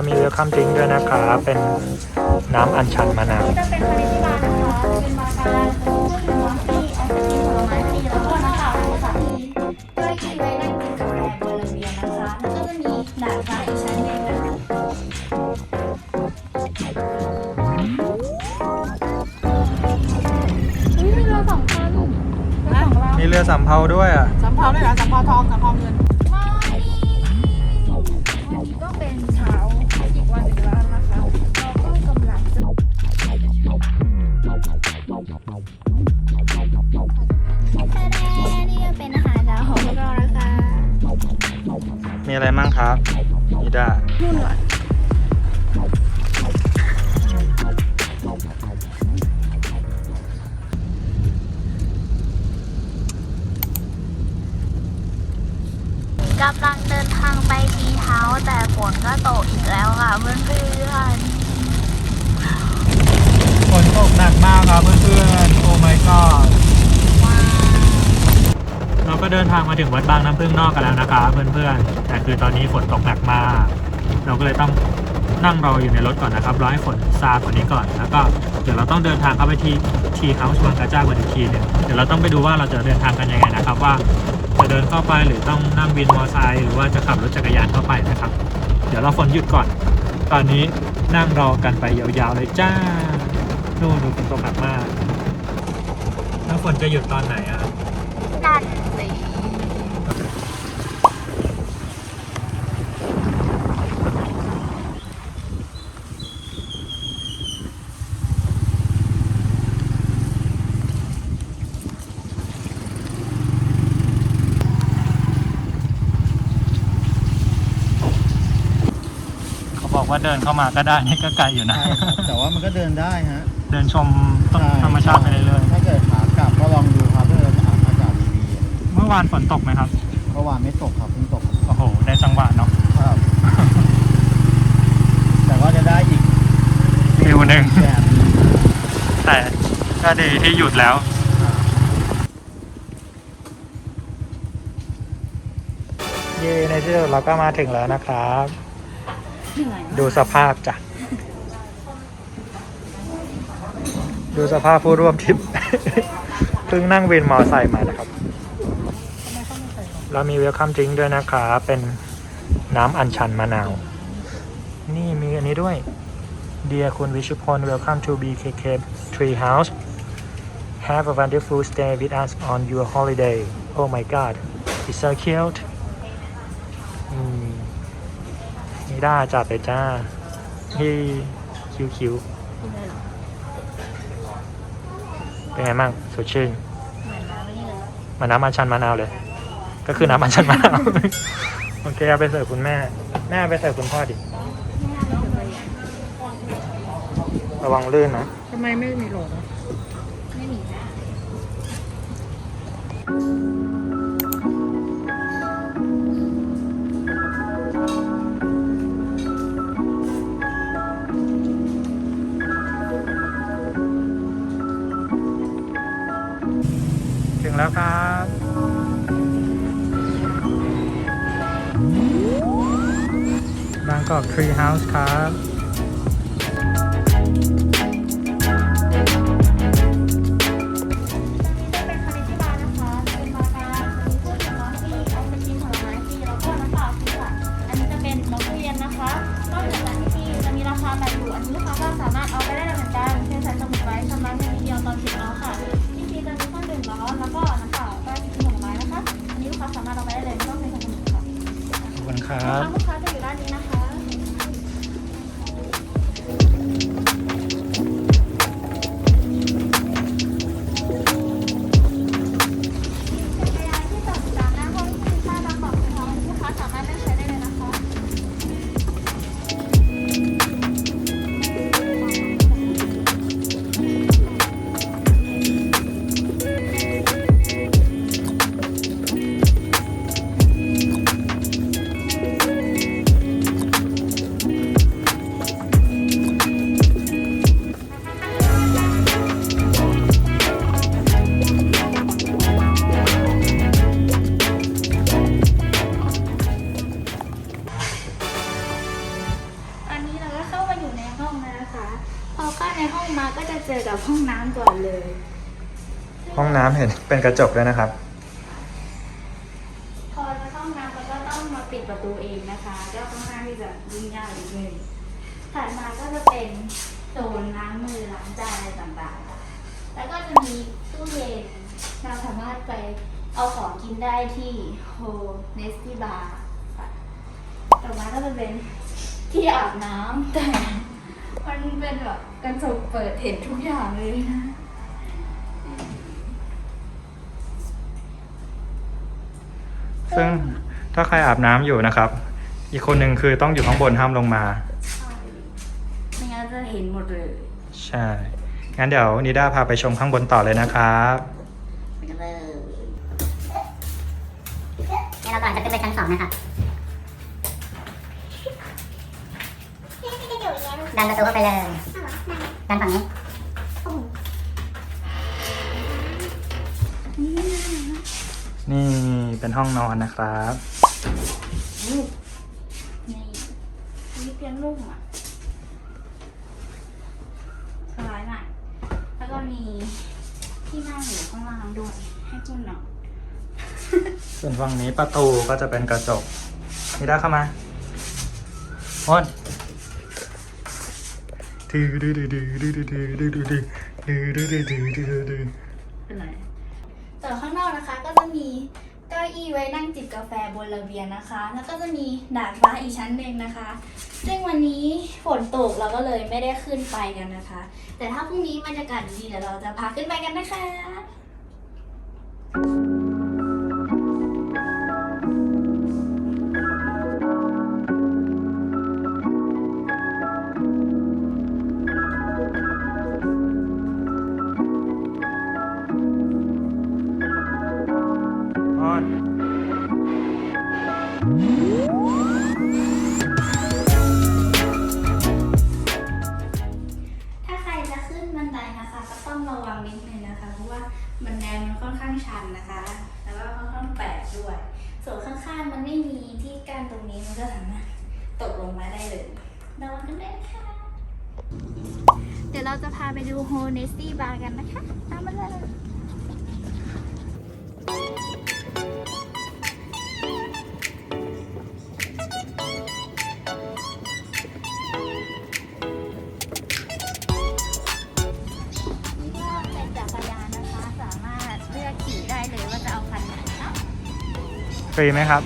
เรามีเวลคัมดริงก์ด้วยนะครับเป็นน้ำอัญชันมะนาวจะเป็นคาเนติบาร์นะคะเป็นบาร์การเป็นน้ำที่ไอศครีมผลไม้ฟรีแล้วก็น้ำเปล่าด้วยค่ะด้วยที่ไว้นั่งกินกาแฟบนระเบียงนะคะแล้วก็จะมีดาดฟ้าอีกชั้นหนึ่งนะคะอุ้ยมีเราสองคันเราสองลำมีเรือสำเภาด้วยอะสำเภาด้วยเหรอสำเภาทองสำเภาเงินไม่วัน มีอะไรมั่งครับนิดานุ่นหวานกำลังเดินทางไปทีเท้าแต่ฝนก็ตกอีกแล้วค่ะเพื่อนฝนตกหนักมากครับเพื่อนๆโอ้ my god เรา ก็เดินทางมาถึงวัดบางน้ำพึ่งนอกกันแล้วนะครับเพื่อนๆ แต่คือตอนนี้ฝนตกหนักมาก เราก็เลยต้องนั่งรออยู่ในรถก่อนนะครับรอให้ฝนซาฝนนี้ก่อน แล้วก็เดี๋ยวเราต้องเดินทางเข้าไปที่ทีเฮาส์บังกาจ้ากันอีกทีหนึ่งเดี๋ยวเราต้องไปดูว่าเราจะเดินทางกันยังไงนะครับ ว่าจะเดินเข้าไปหรือต้องนั่งวินมอเตอร์ไซค์หรือว่าจะขับรถจักรยานเข้าไปนะครับ เดี๋ยวเราฝนหยุดก่อน ตอนนี้นั่งรอกันไปยาวๆเลยจ้านู่นดูฝนตกหนักมากแล้วฝนจะหยุดตอนไหนอะๆนั่นสิ เขาบอก ว่าเดินเข้ามาก็ได้นี่ก็ไกลอยู่นะ ใช่ครับแต่ว่ามันก็เดินได้ฮะเดินชมต้นใช่ธรรมชาติไปเรื่อยถ้าเกิดขากลับก็ลองดูครับเพื่อจะอาอากาศดีๆเมื่อวานฝนตกไหมครับ ๆเมื่อวานไม่ตกครับเพิ่งตกโอ้โห ได้จังหวะเนาะครับ แต่ว่าจะได้อีกฟิวหนึ่งแบบหนึ่งแต่ก็ดีที่หยุดแล้ว เย่ในที่สุดเราก็มาถึงแล้วนะครับ ดูสภาพจ้ะ ดูสภาพผู้ร่วมทริป เพิ่งนั่งวินมอไซค์มานะครับ เรามีเวลคัมดริงด้วยนะครับ เป็นน้ำอัญชันมะนาว นี่มีอันนี้ด้วย Dear คุณวิชุพล Welcome to BKK Tree House Have a wonderful stay with us on your holiday Oh my god it's so cute นี่ได้จัดเลยจ้าที่คิวคิวเป็นไงบ้างสดชื่นเหมือนน้ำอัญชันมะนาวเลย ก็คือน้ำอัญชันมะนาวโอเคเอาไปเสิร์ฟคุณแม่ แม่เอาไปเสิร์ฟคุณพ่อดิระวังลื่นนะทำไมไม่มีโหลดอะไม่มีนะ แล้วครับบางกอกทรีเฮาส์ครับ เป็นกระจกด้วยนะครับ พอจะเข้าห้องน้ำเราก็ต้องมาปิดประตูเองนะคะ ก็ค่อนข้างที่จะยุ่งยากนิดนึงถัดมาก็จะเป็นโซนล้างมือล้างจานอะไรต่างๆค่ะแล้วก็จะมีตู้เย็นเราสามารถไปเอาของกินได้ที่โฮเนสตี้บาร์ต่อมาก็จะเป็นที่อาบน้ำแต่มันเป็นแบบกระจกเปิดเห็นทุกอย่างเลยนะ ซึ่งถ้าใครอาบน้ำอยู่นะครับ อีกคนหนึ่งคือต้องอยู่ข้างบนห้ามลงมา ไม่งั้นจะเห็นหมดเลยใช่ งั้นเดี๋ยวนิด้าพาไปชมข้างบนต่อเลยนะครับไปกันเลยนี่เรากำลังจะขึ้นไปชั้นสองนะครับ ดันประตูเข้าไปเลย ดันฝั่งนี้นี่ เป็นห้องนอนนะครับนี่นี่เตียงนุ่มอะสบายมากแล้วก็มีที่นั่งอยู่ข้างล่างด้วย ให้คุณนอนส่วนฝั่งนี้ประตูก็จะเป็นกระจกนิด้าเข้ามาอ้นดื้อดื้อดื้อดื้อดื้อดื้อดื้อดื้อดื้อดื้อดื้อดื้อดื้อดื้อดื้อเป็นไรแต่ข้างนอกนะคะก็จะมีเก้าอี้ไว้นั่งจิบกาแฟบนระเบียงนะคะ แล้วก็จะมีดาดฟ้าอีกชั้นหนึ่งนะคะ ซึ่งวันนี้ฝนตกเราก็เลยไม่ได้ขึ้นไปกันนะคะ แต่ถ้าพรุ่งนี้บรรยากาศดีเดี๋ยวเราจะพาขึ้นไปกันนะคะามันไม่มีที่กั้นตรงนี้มันก็สามารถตกลงมาได้เลยระวังกันด้วยนะคะเดี๋ยวเราจะพาไปดูโฮเนสตี้บาร์กันนะคะตามมาเลย รีไหมครับ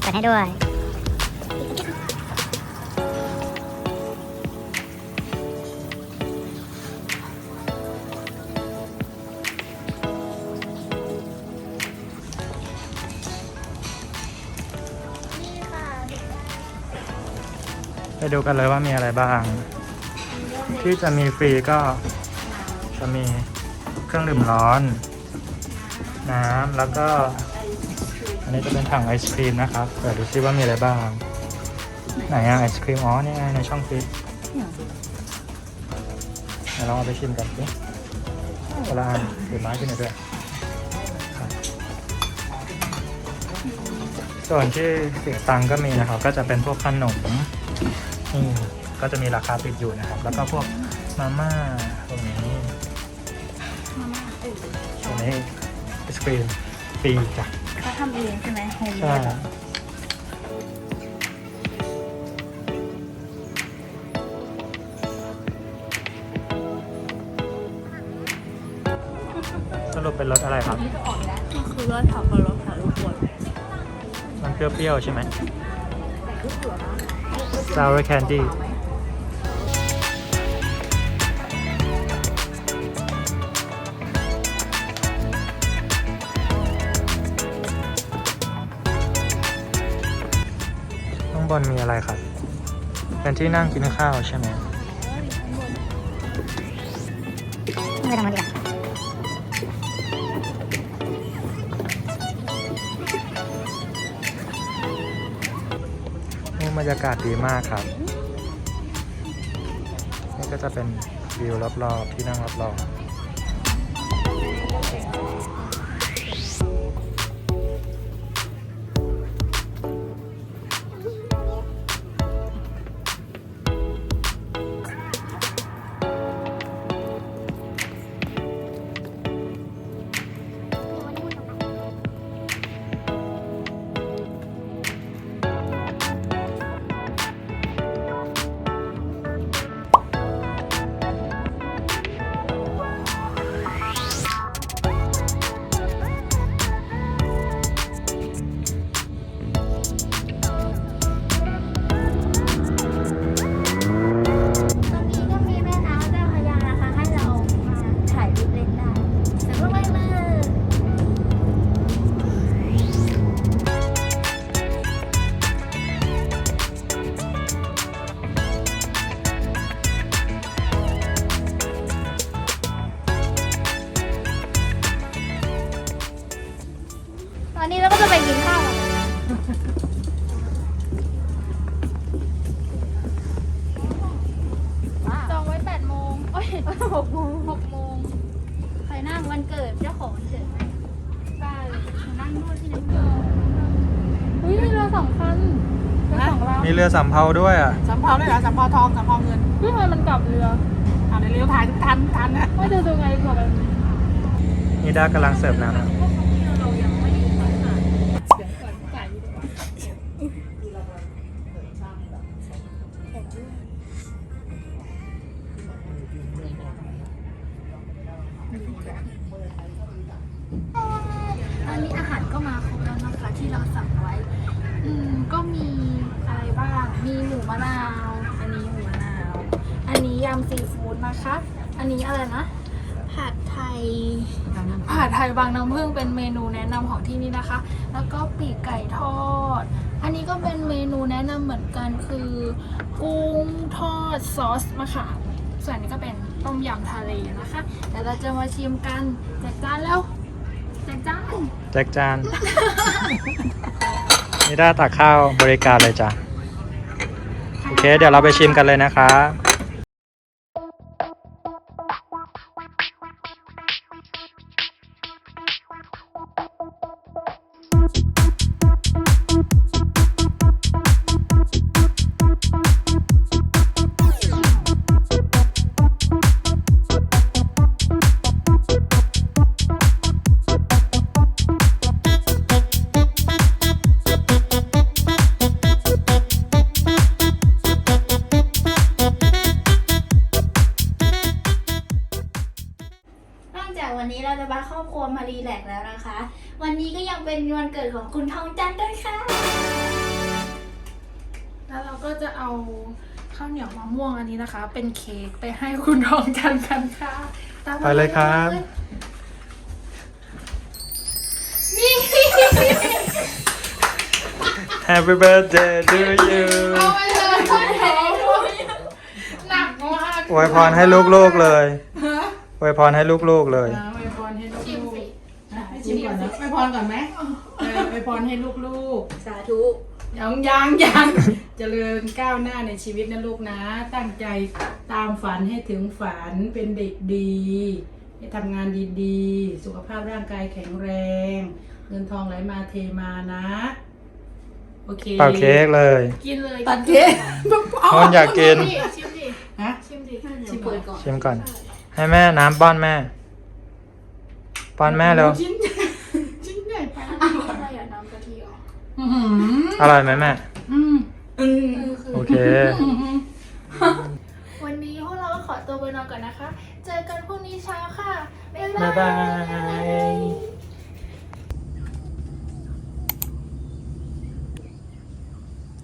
เปิดให้ด้วยนี่ค่ะไปดูกันเลยว่ามีอะไรบ้าง ที่จะมีฟรีก็จะมีเครื่องดื่มร้อน น้ำแล้วก็ อันนี้จะเป็นถังไอศครีมนะครับเดี๋ยวดูซิว่ามีอะไรบ้าง ไหนอะไอศครีมอ๋อนี่ไงในช่องฟรีซเดี๋ยวลองเอาไปชิมกันสิเวลาอันถือไม้ขึ้นหน่อยด้วยส่วนที่เสียตังก็มีนะครับ ก็จะเป็นพวกขนมนี่ ก็จะมีราคาติดอยู่นะครับ แล้วก็พวกมาม่าพวกนี้มาม่าเอออันนี้ไอศครีมฟรีจ้ะเขาทำเองใช่ไหมโฮมเมใช่ดสรุปเป็นรสอะไรครับ ก็คือรสสับปะรดค่ะทุกคนมันเปรี้ยวๆใช่ไหม sour candy างบนมีอะไรครับ เป็นที่นั่งกินข้าวใช่ไหมไม่ต้องมาดีกว่านี่บรรยากาศดีมากครับ นี่ก็จะเป็นวิวรอบๆที่นั่งรอบๆ รือสำเภาด้วยอะสำเภาด้วยเหรอสำเภาทองสำเภาเงินพี่ทำไมมันกลับเรืออ่าในเรือถ่ายทุกทันทุกทันนะไม่ดูดูไงกว่ามันนี่ด้ากำลังเสิร์ฟน้ำนะตำซีฟู้ดนะคะ อันนี้อะไรนะ ผัดไทย ผัดไทยบางน้ำผึ้งเป็นเมนูแนะนำของที่นี่นะคะ แล้วก็ปีกไก่ทอด อันนี้ก็เป็นเมนูแนะนำเหมือนกันคือ กุ้งทอดซอสมะขามส่วนอันนี้ก็เป็นต้มยำทะเลนะคะเดี๋ยวเราจะมาชิมกันแจกจานแล้วแจกจานแจ็คจานนี่ด้าตักข้าวบริการเลยจ้ะ โอเค เดี๋ยวเราไปชิมกันเลยนะครับ วันนี้ก็ยังเป็นวันเกิดของคุณทองจันทร์ด้วยค่ะ แล้วเราก็จะเอาข้าวเหนียวมะม่วงอันนี้นะคะ เป็นเค้กไปให้คุณทองจันทร์กันค่ะตามมาไปเลยครับ นี่ Happy birthday to you เอาไปเลยข้าวเหนียวหนักมากอวยพรให้ลูกๆเลยอวยพรให้ลูกๆเลยอ่าอวยพรให้ลูชิมกสิๆอะให้ ชิมก่อนนะอวยพรก่อนไหมเอออวยพรให้ลูกๆ สาธุ ยังยังยังเจริญก้าวหน้าในชีวิตนะลูกนะ ตั้งใจตามฝันให้ถึงฝันเป็นเด็กดี ให้ทำงานดีๆ สุขภาพร่างกายแข็งแรง เงินทองไหลมาเทมานะ โอเคเป่าเค้กเลยกินเลยตัดเค้กคนอยากกินนี่ชิมดิ ฮะ ชิมดิ ชิมเปิดก่อนชิมก่อน ให้แม่น้ำป้อนแม่ ป้อนแม่เร็ว ชิ้นชิ้นใหญ่ไป อะไรอะน้ำกะทิเหรอ อื้อหืออร่อยไหมแม่อืมอืมโอเคอื้อหือวันนี้พวกเราก็ขอตัวไปนอนก่อนนะคะ เจอกันพรุ่งนี้เช้าค่ะ บ๊ายบาบ๊ายบายย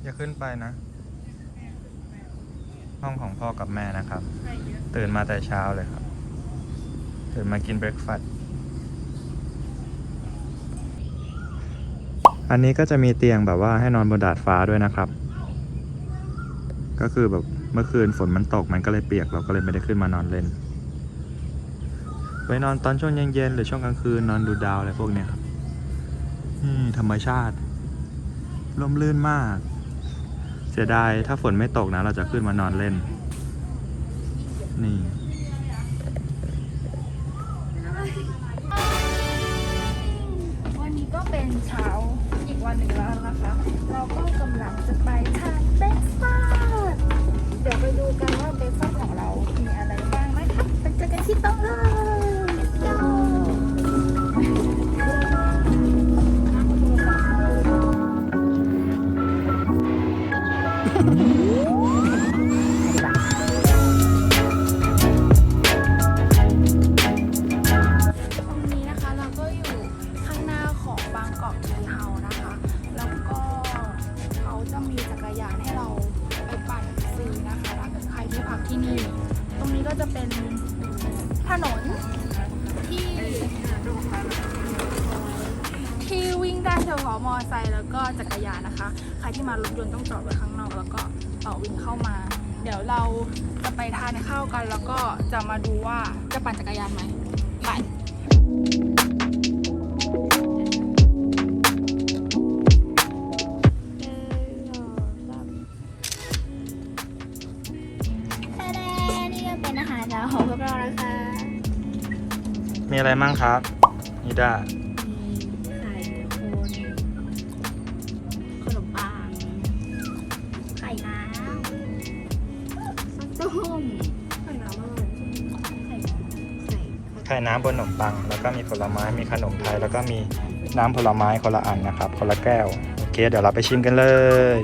อย่าขึ้นไปนะ ห้องของพ่อกับแม่นะครับ ตื่นมาแต่เช้าเลยครับ ตื่นมากินเบรกฟาสต์ อันนี้ก็จะมีเตียงแบบว่าให้นอนบนดาดฟ้าด้วยนะครับ ก็คือแบบเมื่อคืนฝนมันตกมันก็เลยเปียกเราก็เลยไม่ได้ขึ้นมานอนเล่น ไปนอนตอนช่วงเย็นๆหรือช่วงกลางคืนนอนดูดาวอะไรพวกเนี้ยครับธรรมชาติร่มรื่นมาก เสียดายถ้าฝนไม่ตกนะ เราจะขึ้นมานอนเล่น นี่ ใครที่มารถยนต์ต้องจอดไว้ข้างนอก แล้วก็เออวิ่งเข้ามา เดี๋ยวเราจะไปทานข้าวกัน แล้วก็จะมาดูว่าจะปั่นจักรยานไหมไปแท้ๆนี่ก็เป็นอาหารเช้าของพวกเรานะคะมีอะไรมั่งครับนิด้า ใช้น้ำบนขนมปัง แล้วก็มีผลไม้มีขนมไทย แล้วก็มีน้ำผลไม้คนละอันนะครับ คนละแก้ว โอเค เดี๋ยวเราไปชิมกันเลย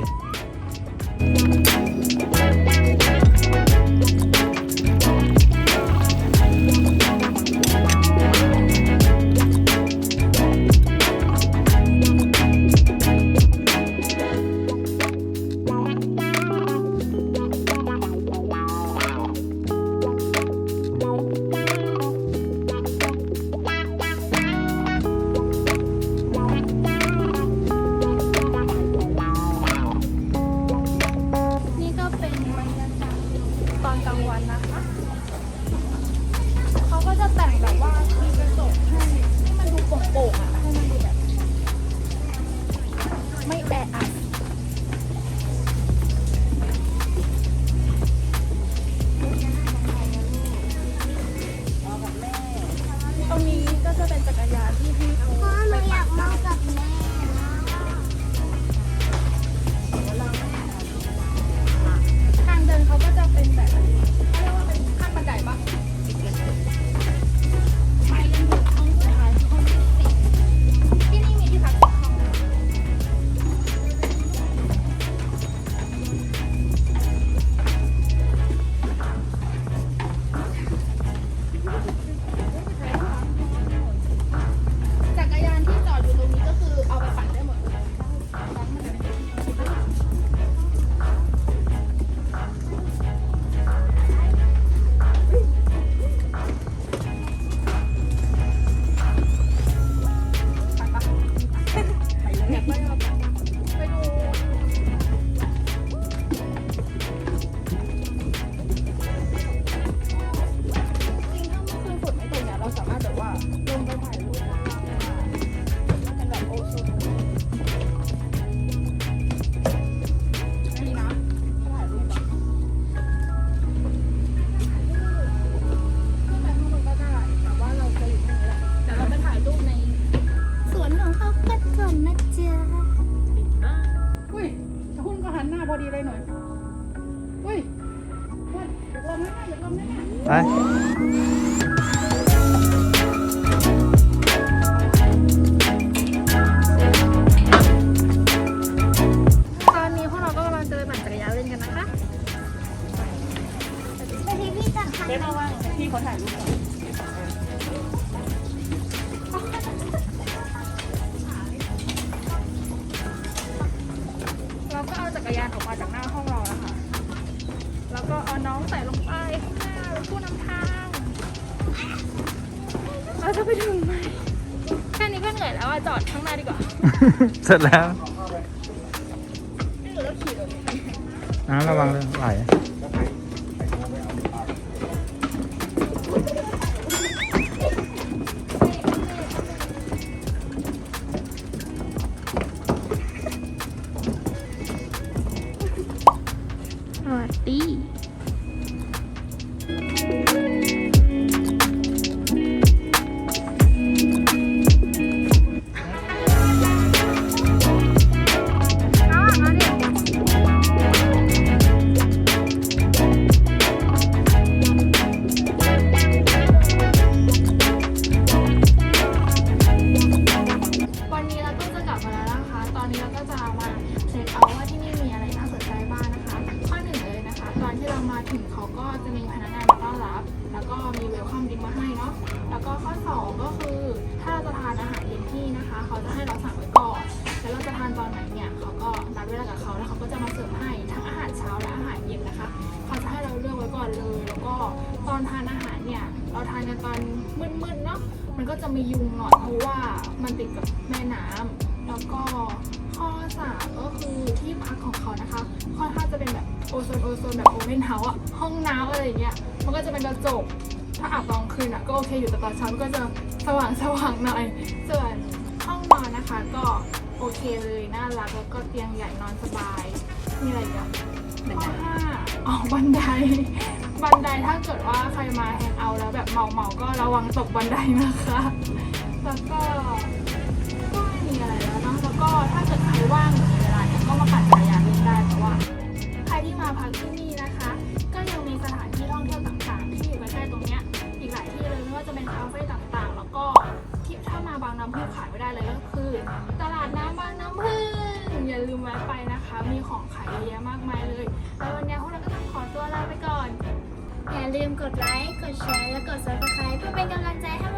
ก็เอาจักรยานออกมาจากหน้าห้องเราแล้วค่ะแล้วก็เอาน้องใส่ลงไปข้างหน้าเป็นผู้นำทาง เราจะไปถึงไหมแค่นี้ก็เหนื่อยแล้วอะจอดข้างหน้าดีกว่าเสร็จแล้วไม่รู้แล้วขี่เลยน้ำระวังเลยไหล หน่อยเพราะว่ามันติดกับแม่น้ำแล้วก็ข้อสามก็คือที่พักของเขานะคะค่อนข้างจะเป็นแบบโอโซนโอโซนแบบโอเ n นเฮาส์อะห้องน้ำอะไรอย่างเงี้ยมันก็จะเป็นกระจกถ้าอาบตอนคืนอะก็โอเคอยู่แต่ตอนเช้ามันก็จะสว่างสว่างหน่อยส่วนห้องนอนนะคะก็โอเคเลยน่ารักแล้วก็เตียงใหญ่นอนสบายมีอะไรอีกันข้อห้าอ๋อบันได บันไดถ้าเกิดว่าใครมาแฮงเอาท์แล้วแบบเมาเมาๆก็ระวังตกบันไดนะคะแล้วก็ก็ไม่มีอะไรแล้วเนาะแล้วก็ถ้าเกิดใครว่างมีเวลาเนี่ยก็มาปั่นจักรยานเล่นได้เพราะว่า ใครที่มาพักที่นี่นะคะ ก็ยังมีสถานที่ท่องเที่ยวต่างๆ ที่อยู่ใกล้ๆตรงเนี้ยอีกหลายที่เลยไม่ว่าจะเป็นคาเฟ่ต่างๆ แล้วก็ที่ถ้ามาบางน้ำพึ่งขายไม่ได้เลยก็คือ ตลาดน้ำบางน้ำพึ่งอย่าลืมแวะไปนะคะ มีของขายเยอะแยะมากมายเลยแล้ววันนี้พวกเราก็ต้องขอตัวลาไป อย่าลืมกดไลค์ กดแชร์ และกด subscribe เพื่อเป็นกำลังใจให้